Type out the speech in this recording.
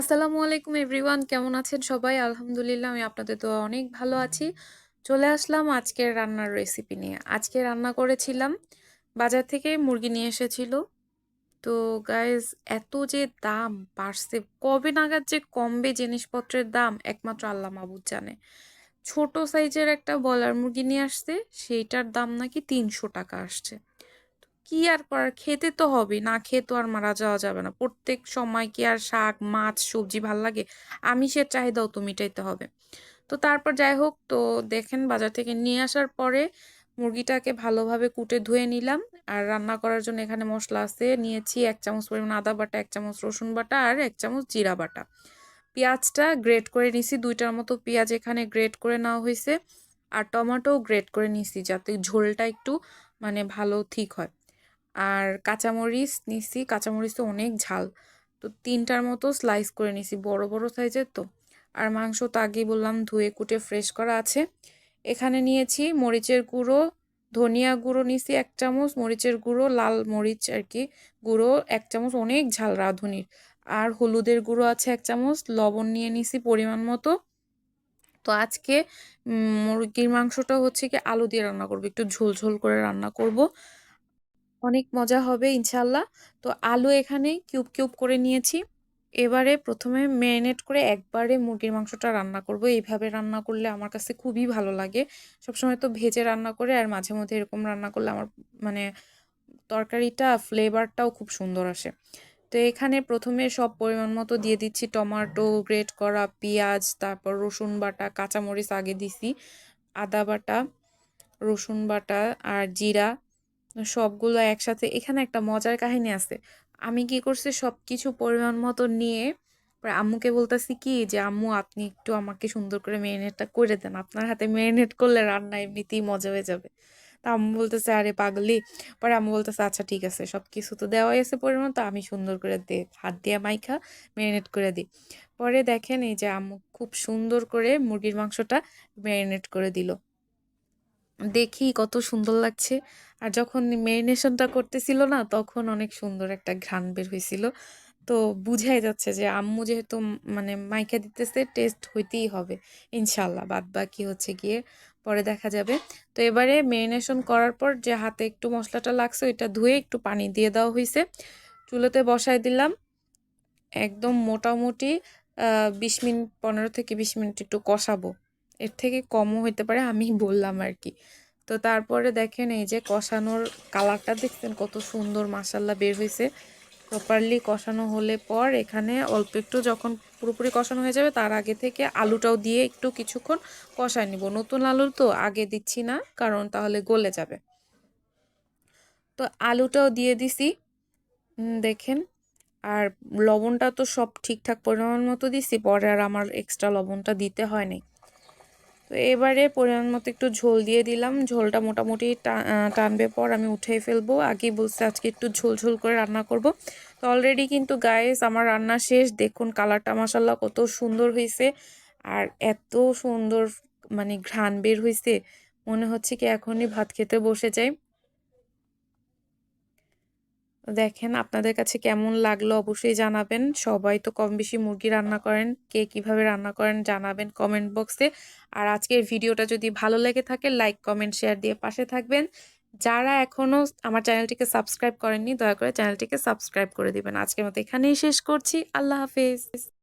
আসসালামু আলাইকুম এভরিওয়ান, কেমন আছেন সবাই? আলহামদুলিল্লাহ, আমি আপনাদের তো অনেক ভালো আছি। চলে আসলাম আজকের রান্নার রেসিপি নিয়ে। আজকে রান্না করেছিলাম, বাজার থেকে মুরগি নিয়ে এসেছিল। তো গাইজ এত যে দাম বাড়ছে কবে নাগাদ যে কমবে জিনিসপত্রের দাম, একমাত্র আল্লাহ মাবুদ জানে। ছোট সাইজের একটা বলার মুরগি নিয়ে আসছে, সেইটার দাম নাকি তিনশো টাকা আসছে। কি আর করার? খেতে তো হবে না খেয়ে তো আর মারা যাওয়া যাবে না। প্রত্যেক সময় কি আর শাক, মাছ, সবজি ভালো লাগে? আমিষের চাহিদাও তো মিটাইতে হবে। তো তারপর যাই হোক, তো দেখেন বাজার থেকে নিয়ে আসার পরে মুরগিটাকে ভালোভাবে কুটে ধুয়ে নিলাম। আর রান্না করার জন্য এখানে মশলা আছে। নিয়েছি এক চামচ পরিমাণ আদা বাটা, এক চামচ রসুন বাটা আর এক চামচ জিরা বাটা। পেঁয়াজটা গ্রেট করে নিছি। দুইটার মতো পেঁয়াজ এখানে গ্রেট করে নেওয়া হয়েছে। আর টমেটোও গ্রেট করে নিছি যাতে ঝোলটা একটু মানে ভালো ঠিক হয়। আর কাঁচামরিচ নিছি কাঁচামরিচ তো অনেক ঝাল। তো তিনটার মতো স্লাইস করে নিছি, বড় বড় সাইজের তো। আর মাংস তো আগেই বললাম ধুয়ে কুটে ফ্রেশ করা আছে। এখানে নিয়েছি মরিচের গুঁড়ো, ধনিয়া গুঁড়ো নিছি এক চামচ, মরিচের গুঁড়ো, লাল মরিচ আর কি গুঁড়ো এক চামচ, অনেক ঝাল রাঁধুনির। আর হলুদের গুঁড়ো আছে এক চামচ, লবণ নিয়ে নিছি পরিমাণ মতো। তো আজকে মুরগির মাংসটা হচ্ছে কি আলু দিয়ে রান্না করব, একটু ঝোল ঝোল করে রান্না করব। অনেক মজা হবে ইনশাল্লাহ। তো আলু এখানে কিউব কিউব করে নিয়েছি। এবারে প্রথমে ম্যারিনেট করে একবারে মুরগির মাংসটা রান্না করব। এইভাবে রান্না করলে আমার কাছে খুবই ভালো লাগে। সবসময় তো ভেজে রান্না করে আর মাঝে মধ্যে এরকম রান্না করলে আমার মানে তরকারিটা, ফ্লেভারটাও খুব সুন্দর আসে। তো এখানে প্রথমে সব পরিমাণ মতো দিয়ে দিচ্ছি টমাটো, গ্রেট করা, পেঁয়াজ, তারপর রসুন বাটা, কাঁচামরিচ আগে দিছি, আদা বাটা, রসুন বাটা আর জিরা। সবগুলো একসাথে। এখানে একটা মজার কাহিনী আছে। আমি কি করছি সব কিছু পরিমাণ মতো নিয়ে আম্মুকে বলতেছি কি যে, আম্মু, আপনি একটু আমাকে সুন্দর করে ম্যারিনেটটা করে দেন। আপনার হাতে ম্যারিনেট করলে রান্না এমনিতেই মজা হয়ে যাবে। তা আম্মু বলতেছে, আরে পাগলি। পরে আম্মু বলতেছে আচ্ছা ঠিক আছে সব কিছু তো দেওয়াই আছে পরিমাণ তো আমি সুন্দর করে দে, হাত দিয়ে মাইখা ম্যারিনেট করে দিই। পরে দেখেন এই যে আম্মু খুব সুন্দর করে মুরগির মাংসটা ম্যারিনেট করে দিল। দেখি কত সুন্দর লাগছে। আর যখন মেরিনেশনটা করতেছিল না, তখন অনেক সুন্দর একটা ঘ্রাণ বের হয়েছিল তো বুঝাই যাচ্ছে যে আম্মু যেহেতু মানে মাইকা দিতেছে টেস্ট হইতেই হবে। ইনশাল্লাহ বাদ বাকি হচ্ছে গিয়ে পরে দেখা যাবে। তো এবারে মেরিনেশন করার পর যে হাতে একটু মশলাটা লাগছে, ওইটা ধুয়ে একটু পানি দিয়ে দেওয়া হয়েছে চুলোতে বসাই দিলাম। একদম মোটামুটি বিশ মিনিট, পনেরো থেকে বিশ মিনিট একটু কষাবো। এর থেকে কমও হইতে পারে আমি বললাম আর কি তো তারপরে দেখেন এই যে কষানোর কালারটা দেখছেন কত সুন্দর মাসাল্লা বের হয়েছে প্রপারলি কষানো হলে পর এখানে অল্প একটু যখন পুরোপুরি কষানো হয়ে যাবে, তার আগে থেকে আলুটাও দিয়ে একটু কিছুক্ষণ কষায় নিব। নতুন আলু তো আগে দিচ্ছি না, কারণ তাহলে গলে যাবে। তো আলুটাও দিয়ে দিছি। দেখেন, আর লবণটা তো সব ঠিকঠাক পরিমাণ মতো দিছি, পরে আর আমার এক্সট্রা লবণটা দিতে হয়নি তো এবারে পরিমাণ মতো একটু ঝোল দিয়ে দিলাম। ঝোলটা মোটামুটি টানবে পর আমি উঠেই ফেলব। আগেই বলছে আজকে একটু ঝোল ঝোল করে রান্না করব। তো অলরেডি কিন্তু গায়েস আমার রান্না শেষ। দেখুন কালারটা মাসাল্লাহ কত সুন্দর হয়েছে আর এত সুন্দর মানে ঘ্রাণ বের হয়েছে মনে হচ্ছে কি এখনই ভাত খেতে বসে যাই। দেখেন আপনাদের কাছে কেমন লাগল অবশ্যই জানাবেন। সবাই তো কম বেশি মুরগি রান্না করেন, কে কীভাবে রান্না করেন জানাবেন কমেন্ট বক্সে আর আজকের ভিডিওটা যদি ভালো লেগে থাকে লাইক কমেন্ট শেয়ার দিয়ে পাশে থাকবেন। যারা এখনও আমার চ্যানেলটিকে সাবস্ক্রাইব করেননি, দয়া করে চ্যানেলটিকে সাবস্ক্রাইব করে দিবেন। আজকের মতো এখানেই শেষ করছি। আল্লাহ হাফেজ।